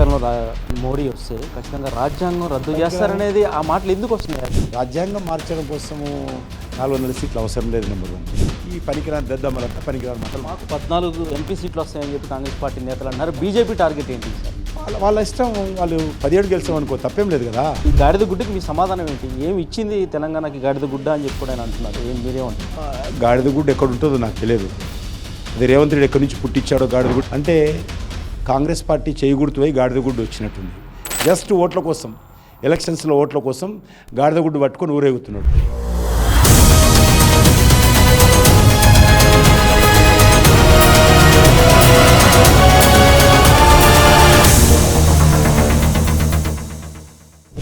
అధికారంలో మోడీ వస్తే ఖచ్చితంగా రాజ్యాంగం రద్దు చేస్తారనేది ఆ మాటలు ఎందుకు వస్తున్నాయి? రాజ్యాంగం మార్చడం కోసము నాలుగు వందల సీట్లు అవసరం లేదు నెంబర్ వన్. ఈ పనికిరాని దద్దమ్మలంతా పనికిరాని మాటలు మాకు పద్నాలుగు ఎంపీ సీట్లు వస్తాయని చెప్పి కాంగ్రెస్ పార్టీ నేతలు అన్నారు. బీజేపీ టార్గెట్ ఏంటి సార్? వాళ్ళ వాళ్ళ ఇష్టం వాళ్ళు పదిహేడు గెలిచాం అనుకో తప్పేం లేదు కదా. ఈ గాడిద గుడ్డకి మీ సమాధానం ఏంటి? ఏమి ఇచ్చింది తెలంగాణకి గాడిద గుడ్డ అని చెప్పి కూడా ఆయన అంటున్నారు. ఏం మీరేమంటారు గాడిద గుడ్డు ఎక్కడ ఉంటుందో నాకు తెలియదు. అది రేవంత్ రెడ్డి ఎక్కడి నుంచి పుట్టించాడో గాడిద గుడ్డు అంటే కాంగ్రెస్ పార్టీ చేయి గుర్తుపోయి గాడిద గుడ్డు వచ్చినట్టుంది. జస్ట్ ఓట్ల కోసం ఎలక్షన్స్లో ఓట్ల కోసం గాడిద గుడ్డు పట్టుకొని ఊరేగుతున్నాడు.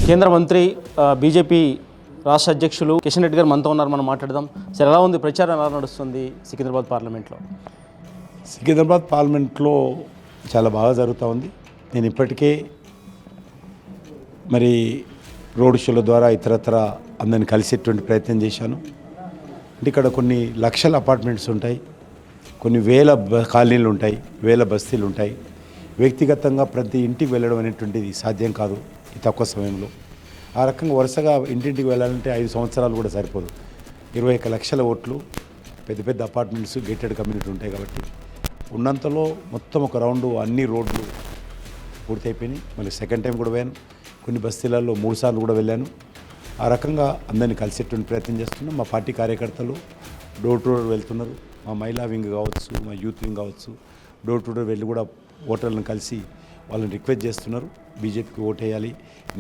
కేంద్ర మంత్రి బీజేపీ రాష్ట్ర అధ్యక్షులు కిషన్ రెడ్డి గారు మనతో ఉన్నారు మనం మాట్లాడదాం. సార్ ఎలా ఉంది? ప్రచారం ఎలా నడుస్తుంది సికింద్రాబాద్ పార్లమెంట్లో? సికింద్రాబాద్ పార్లమెంట్లో చాలా బాగా జరుగుతూ ఉంది. నేను ఇప్పటికే మరి రోడ్ షోల ద్వారా ఇతరత్ర అందరిని కలిసేటువంటి ప్రయత్నం చేశాను. అంటే ఇక్కడ కొన్ని లక్షల అపార్ట్మెంట్స్ ఉంటాయి. కొన్ని వేల కాలనీలు ఉంటాయి. వేల బస్తీలు ఉంటాయి. వ్యక్తిగతంగా ప్రతి ఇంటికి వెళ్ళడం అనేటువంటిది సాధ్యం కాదు ఈ తక్కువ సమయంలో. ఆ రకంగా వరుసగా ఇంటింటికి వెళ్ళాలంటే ఐదు సంవత్సరాలు కూడా సరిపోదు. ఇరవై లక్షల ఓట్లు పెద్ద పెద్ద అపార్ట్మెంట్స్ గేటెడ్ కమ్యూనిటీ ఉంటాయి కాబట్టి. ఉన్నంతలో మొత్తం ఒక రౌండ్ అన్ని రోడ్లు పూర్తయిపోయినాయి. మళ్ళీ సెకండ్ టైం కూడా పోయాను. కొన్ని బస్తీలలో మూడుసార్లు కూడా వెళ్ళాను. ఆ రకంగా అందరినీ కలిసేటువంటి ప్రయత్నం చేస్తున్నాం. మా పార్టీ కార్యకర్తలు డోర్ టు డోర్ వెళ్తున్నారు. మా మహిళా వింగ్ కావచ్చు మా యూత్ వింగ్ కావచ్చు డోర్ టు డోర్ వెళ్ళి కూడా ఓటర్లను కలిసి వాళ్ళని రిక్వెస్ట్ చేస్తున్నారు. బీజేపీకి ఓటేయాలి.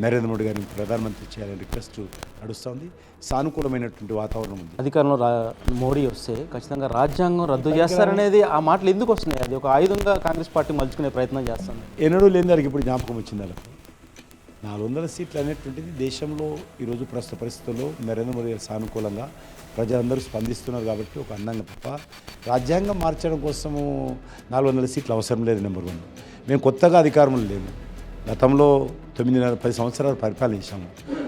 నరేంద్ర మోడీ గారిని ప్రధానమంత్రి చేయాలని రిక్వెస్ట్ నడుస్తోంది. సానుకూలమైనటువంటి వాతావరణం ఉంది. అధికారంలో రా మోడీ వస్తే ఖచ్చితంగా రాజ్యాంగం రద్దు చేస్తారనేది ఆ మాటలు ఎందుకు వస్తున్నాయి? అది ఒక ఆయుధంగా కాంగ్రెస్ పార్టీ మలుచుకునే ప్రయత్నం చేస్తుంది. ఎన్నడూ లేని దానికి ఇప్పుడు జ్ఞాపకం వచ్చింది వాళ్ళకి. నాలుగు వందల సీట్లు అనేటువంటిది దేశంలో ఈరోజు ప్రస్తుత పరిస్థితుల్లో నరేంద్ర మోదీ గారి సానుకూలంగా ప్రజలందరూ స్పందిస్తున్నారు కాబట్టి ఒక అందంగా తప్ప రాజ్యాంగం మార్చడం కోసము నాలుగు వందల సీట్లు అవసరం లేదు నెంబర్ వన్. మేము కొత్తగా అధికారంలో లేము. గతంలో తొమ్మిదిన్నర పది సంవత్సరాలు పరిపాలించాము.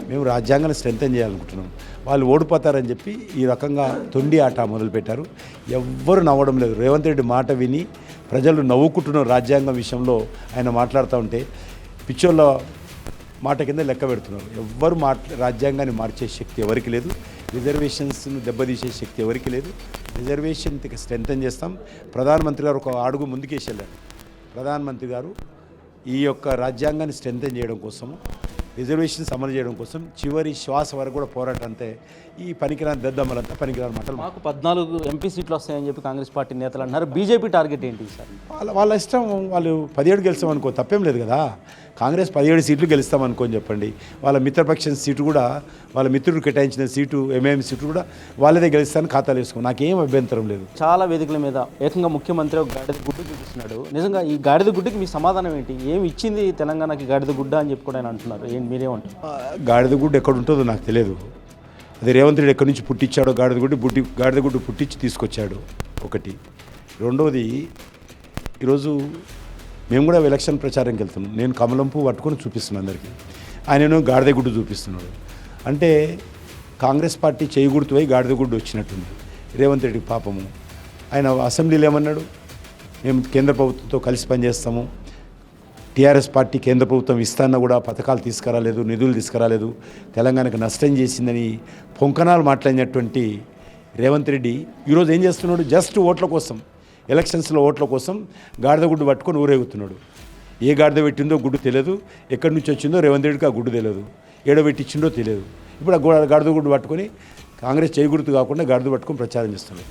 మేము రాజ్యాంగాన్ని స్ట్రెంగ్తన్ చేయాలనుకుంటున్నాం. వాళ్ళు ఓడిపోతారని చెప్పి ఈ రకంగా తొండి ఆట మొదలుపెట్టారు. ఎవ్వరు నవ్వడం లేదు. రేవంత్ రెడ్డి మాట విని ప్రజలు నవ్వుకుంటున్న రాజ్యాంగం విషయంలో. ఆయన మాట్లాడుతూ ఉంటే పిచ్చోళ్ళ మాట కింద లెక్క పెడుతున్నారు. ఎవ్వరు మాట్లా రాజ్యాంగాన్ని మార్చే శక్తి ఎవరికి లేదు. రిజర్వేషన్స్ను దెబ్బతీసే శక్తి ఎవరికి లేదు. రిజర్వేషన్ స్ట్రెంగ్తన్ చేస్తాం. ప్రధానమంత్రి గారు ఒక అడుగు ముందుకేసి వెళ్ళారు. ప్రధానమంత్రి గారు ఈ యొక్క రాజ్యాంగాన్ని స్ట్రెంథన్ చేయడం కోసము రిజర్వేషన్స్ అమలు చేయడం కోసం చివరి శ్వాస వరకు కూడా పోరాటం అంతే ఈ పనికిరాని దద్దమ్మలంతా పనికిరాని మాటలు. మాకు పద్నాలుగు ఎంపీ సీట్లు వస్తాయని చెప్పి కాంగ్రెస్ పార్టీ నేతలు అన్నారు. బీజేపీ టార్గెట్ ఏంటి సార్? వాళ్ళ వాళ్ళ ఇష్టం వాళ్ళు పదిహేడు గెలిచాం అనుకో తప్పేం లేదు కదా. కాంగ్రెస్ పదిహేడు సీట్లు గెలుస్తాం అనుకోని చెప్పండి. వాళ్ళ మిత్రపక్షం సీటు కూడా వాళ్ళ మిత్రుడు కేటాయించిన సీటు ఎంఐఎం సీటు కూడా వాళ్ళదే గెలుస్తాను ఖాతాలు వేసుకో నాకేం అభ్యంతరం లేదు. చాలా వేదికల మీద ఏకంగా ముఖ్యమంత్రి ఒక గాడిద గుడ్డు చూపిస్తున్నాడు. నిజంగా ఈ గాడిద గుడ్డుకి మీ సమాధానం ఏంటి? ఏమి ఇచ్చింది తెలంగాణకి గాడిద గుడ్డ అని చెప్పి కూడా ఆయన అంటున్నారు. ఏంటి మీరేమంటారు? గాడిద గుడ్డు ఎక్కడ ఉంటుందో నాకు తెలియదు. అది రేవంత్ రెడ్డి ఎక్కడి నుంచి పుట్టించాడో గాడిద గుడ్డు బుడ్డి గాడిద గుడ్డు పుట్టించి తీసుకొచ్చాడు ఒకటి. రెండవది ఈరోజు మేము కూడా ఎలక్షన్ ప్రచారంకి వెళ్తున్నాం నేను కమలంపు పట్టుకొని చూపిస్తున్నాను అందరికీ. ఆయనను గాడిద గుడ్డు చూపిస్తున్నాడు. అంటే కాంగ్రెస్ పార్టీ చేయి గుర్తుపోయి గాడిద గుడ్డు వచ్చినట్టుంది. రేవంత్ రెడ్డి పాపము. ఆయన అసెంబ్లీలో ఏమన్నాడు? మేము కేంద్ర ప్రభుత్వంతో కలిసి పనిచేస్తాము. టీఆర్ఎస్ పార్టీ కేంద్ర ప్రభుత్వం ఇస్తాన్న కూడా పథకాలు తీసుకురాలేదు నిధులు తీసుకురాలేదు. తెలంగాణకు నష్టం చేసిందని పొంకణాలు మాట్లాడినటువంటి రేవంత్ రెడ్డి ఈరోజు ఏం చేస్తున్నాడు? జస్ట్ ఓట్ల కోసం. ఎలక్షన్స్లో ఓట్ల కోసం గాడిద గుడ్డు పట్టుకొని ఊరేగుతున్నాడు. ఏ గాడిద పెట్టిందో గుడ్డు తెలియదు. ఎక్కడి నుంచి వచ్చిందో రేవంత్ రెడ్డికి ఆ గుడ్డు తెలియదు. ఏడో పెట్టించిందో తెలియదు. ఇప్పుడు ఆ గాడిద గుడ్డు పట్టుకొని కాంగ్రెస్ చేయి గుర్తు కాకుండా గాడిద పట్టుకొని ప్రచారం చేస్తున్నాడు.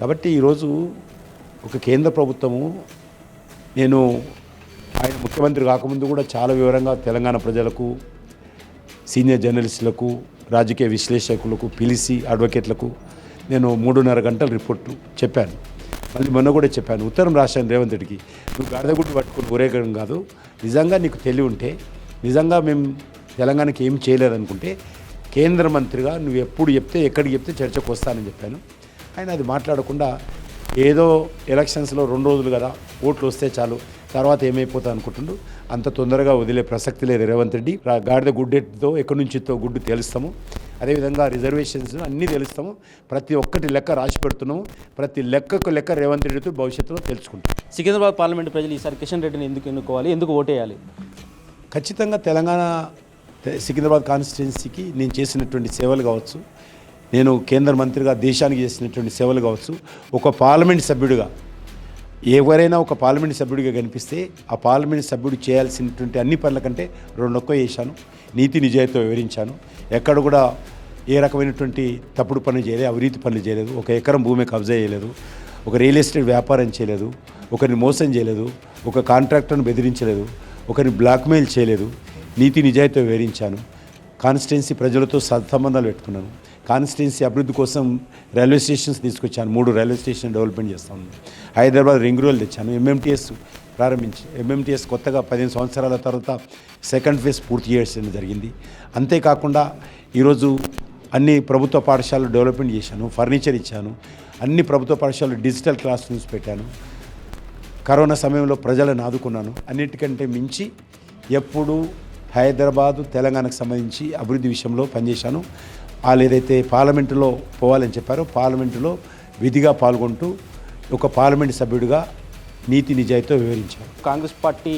కాబట్టి ఈరోజు ఒక కేంద్ర ప్రభుత్వము నేను ఆయన ముఖ్యమంత్రి కాకముందు కూడా చాలా వివరంగా తెలంగాణ ప్రజలకు సీనియర్ జర్నలిస్టులకు రాజకీయ విశ్లేషకులకు పిలిచి అడ్వకేట్లకు నేను మూడున్నర గంటల రిపోర్టు చెప్పాను. మళ్ళీ మొన్న కూడా చెప్పాను ఉత్తరం రాశాను రేవంత్ రెడ్డికి నువ్వు గాడిదగుడ్డు పట్టుకుని ఊరేగడం కాదు నిజంగా నీకు తెలివి ఉంటే నిజంగా మేము తెలంగాణకి ఏం చేయలేదనుకుంటే కేంద్ర మంత్రిగా నువ్వు ఎప్పుడు చెప్తే ఎక్కడికి చెప్తే చర్చకు వస్తానని చెప్పాను. ఆయన అది మాట్లాడకుండా ఏదో ఎలక్షన్స్లో రెండు రోజులు కదా ఓట్లు వస్తే చాలు తర్వాత ఏమైపోతా అనుకుంటుండు. అంత తొందరగా వదిలే ప్రసక్తి లేదు రేవంత్ రెడ్డి. గాడిద గుడ్డెట్తో ఎక్కడి నుంచితో గుడ్డు తెలుస్తాము. అదేవిధంగా రిజర్వేషన్స్ అన్నీ తెలుస్తాము. ప్రతి ఒక్కటి లెక్క రాసి పెడుతున్నాము. ప్రతి లెక్కకు లెక్క రేవంత్ రెడ్డితో భవిష్యత్తులో తెలుసుకుంటాం. సికింద్రాబాద్ పార్లమెంట్ ప్రజలు ఈసారి కిషన్ రెడ్డిని ఎందుకు ఎన్నుకోవాలి? ఎందుకు ఓటేయాలి? ఖచ్చితంగా తెలంగాణ సికింద్రాబాద్ కాన్స్టిట్యున్సీకి నేను చేసినటువంటి సేవలు కావచ్చు నేను కేంద్ర మంత్రిగా దేశానికి చేసినటువంటి సేవలు కావచ్చు ఒక పార్లమెంట్ సభ్యుడిగా ఎవరైనా ఒక పార్లమెంట్ సభ్యుడిగా కనిపిస్తే ఆ పార్లమెంట్ సభ్యుడు చేయాల్సినటువంటి అన్ని పనుల కంటే రెండొక్క చేశాను. నీతి నిజాయితీ వివరించాను. ఎక్కడ కూడా ఏ రకమైనటువంటి తప్పుడు పనులు చేయలేదు అవినీతి పనులు చేయలేదు. ఒక ఎకరం భూమి కబ్జా చేయలేదు. ఒక రియల్ ఎస్టేట్ వ్యాపారం చేయలేదు. ఒకరిని మోసం చేయలేదు. ఒక కాంట్రాక్టర్ను బెదిరించలేదు. ఒకరిని బ్లాక్మెయిల్ చేయలేదు. నీతి నిజాయితీ వివరించాను. కాన్స్టిట్యున్సీ ప్రజలతో సత్సంబంధాలు పెట్టుకున్నాను. కాన్స్టిట్యున్సీ అభివృద్ధి కోసం రైల్వే స్టేషన్స్ తీసుకొచ్చాను. మూడు రైల్వే స్టేషన్ డెవలప్మెంట్ చేస్తాను హైదరాబాద్ రింగ్ రోల్ తెచ్చాను. ఎంఎంటీఎస్ ప్రారంభించి ఎంఎంటీఎస్ కొత్తగా పదిహేను సంవత్సరాల తర్వాత సెకండ్ ఫేజ్ పూర్తి చేయడం జరిగింది. అంతేకాకుండా ఈరోజు అన్ని ప్రభుత్వ పాఠశాలలు డెవలప్మెంట్ చేశాను ఫర్నిచర్ ఇచ్చాను అన్ని ప్రభుత్వ పాఠశాలలు డిజిటల్ క్లాస్ రూమ్స్ పెట్టాను. కరోనా సమయంలో ప్రజలను ఆదుకున్నాను. అన్నిటికంటే మించి ఎప్పుడు హైదరాబాదు తెలంగాణకు సంబంధించి అభివృద్ధి విషయంలో పనిచేశాను. వాళ్ళు ఏదైతే పార్లమెంటులో పోవాలని చెప్పారో పార్లమెంటులో విధిగా పాల్గొంటూ ఒక పార్లమెంట్ సభ్యుడిగా నీతి నిజాయితీతో వివరించారు. కాంగ్రెస్ పార్టీ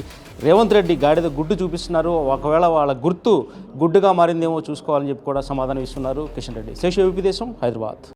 రేవంత్ రెడ్డి గాడిద గుడ్డు చూపిస్తున్నారు. ఒకవేళ వాళ్ళ గుర్తు గుడ్డుగా మారిందేమో చూసుకోవాలని చెప్పి కూడా సమాధానం ఇస్తున్నారు కిషన్ రెడ్డి. శేష యూపీ దేశం హైదరాబాద్.